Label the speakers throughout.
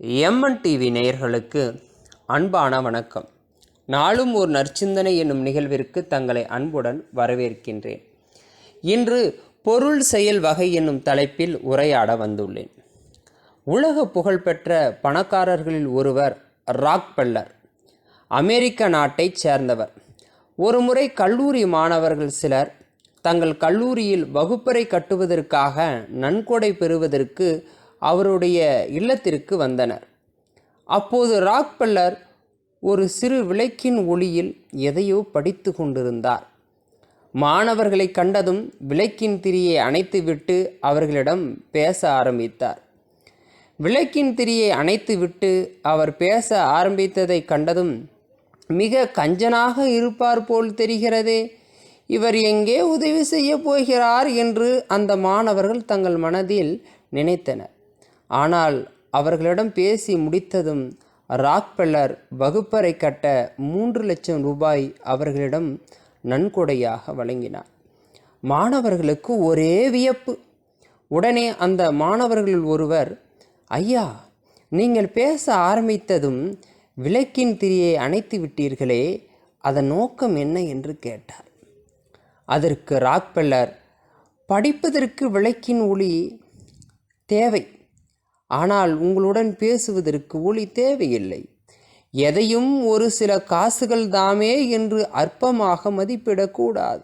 Speaker 1: MN TV நேயர்களுக்கு அன்பான வணக்கம். நாளும் ஒரு நற்சிந்தனை என்னும் நிகழ்விற்கு தங்களை அன்புடன் வரவேற்கின்றேன். இன்று பொருள் செயல் வகை என்னும் தலைப்பில் உரையாட வந்துள்ளேன். உலக புகழ்பெற்ற பணக்காரர்களில் ஒருவர் ராக்பெல்லர் அமெரிக்க நாட்டைச் சேர்ந்தவர். ஒருமுறை கல்லூரி மாணவர்கள் சிலர் தங்கள் கல்லூரியில் வகுப்பறை கட்டுவதற்காக நன்கொடை பெறுவதற்கு அவருடைய இல்லத்திற்கு வந்தனர். அப்போது ராக்பெல்லர் ஒரு சிறு விளக்கின் ஒளியில் எதையோ படித்து கொண்டிருந்தார். மாணவர்களை கண்டதும் விளக்கின் திரியை அணைத்துவிட்டு அவர்களிடம் பேச ஆரம்பித்தார். விளக்கின் திரியை அணைத்துவிட்டு அவர் பேச ஆரம்பித்ததை கண்டதும் மிக கஞ்சனாக இருப்பார் போல் தெரிகிறதே இவர் எங்கே உதவி செய்ய போகிறார்? என்று அந்த மாணவர்கள் தங்கள் மனதில் நினைத்தனர். ஆனால் அவர்களிடம் பேசி முடித்ததும் ராக்பெல்லர் வகுப்பறை கட்ட மூன்று லட்சம் ரூபாய் அவர்களிடம் நன்கொடையாக வழங்கினார். மாணவர்களுக்கு ஒரே வியப்பு. உடனே அந்த மாணவர்களில் ஒருவர் ஐயா நீங்கள் பேச ஆரம்பித்ததும் விளக்கின் திரியை அணைத்து விட்டீர்களே அதன் நோக்கம் என்ன? என்று கேட்டார். அதற்கு ராக்பெல்லர் படிப்பதற்கு விளக்கின் ஒளி தேவை. ஆனால் உங்களுடன் பேசுவதற்கு ஒளி தேவையில்லை. எதையும் ஒரு சில காசுகள் தாமே என்று அற்பமாக மதிப்பிடக்கூடாது.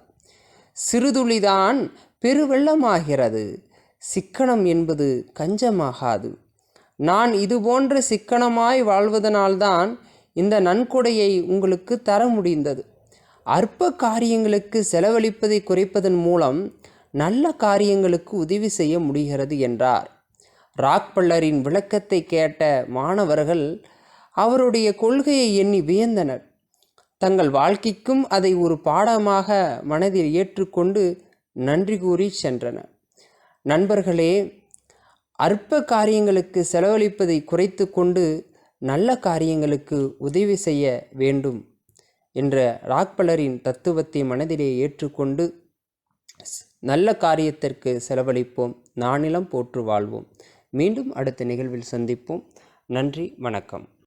Speaker 1: சிறுதுளிதான் பெருவெள்ளமாகிறது. சிக்கனம் என்பது கஞ்சமாகாது. நான் இது போன்ற சிக்கனமாய் வாழ்வதனால்தான் இந்த நன்கொடையை உங்களுக்கு தர முடிந்தது. அற்ப காரியங்களுக்கு செலவழிப்பதை குறைப்பதன் மூலம் நல்ல காரியங்களுக்கு உதவி செய்ய முடிகிறது என்றார். ராக்பல்லரின் விளக்கத்தை கேட்ட மாணவர்கள் அவருடைய கொள்கையை எண்ணி வியந்தனர். தங்கள் வாழ்க்கைக்கும் அதை ஒரு பாடமாக மனதில் ஏற்றுக்கொண்டு நன்றி கூறி சென்றனர். நண்பர்களே அற்ப காரியங்களுக்கு செலவழிப்பதை குறைத்து கொண்டு நல்ல காரியங்களுக்கு உதவி செய்ய வேண்டும் என்ற ராக்பலரின் தத்துவத்தை மனதிலே ஏற்றுக்கொண்டு நல்ல காரியத்திற்கு செலவழிப்போம். நானிலம் போற்று வாழ்வோம். மீண்டும் அடுத்த நிகழ்வில் சந்திப்போம். நன்றி வணக்கம்.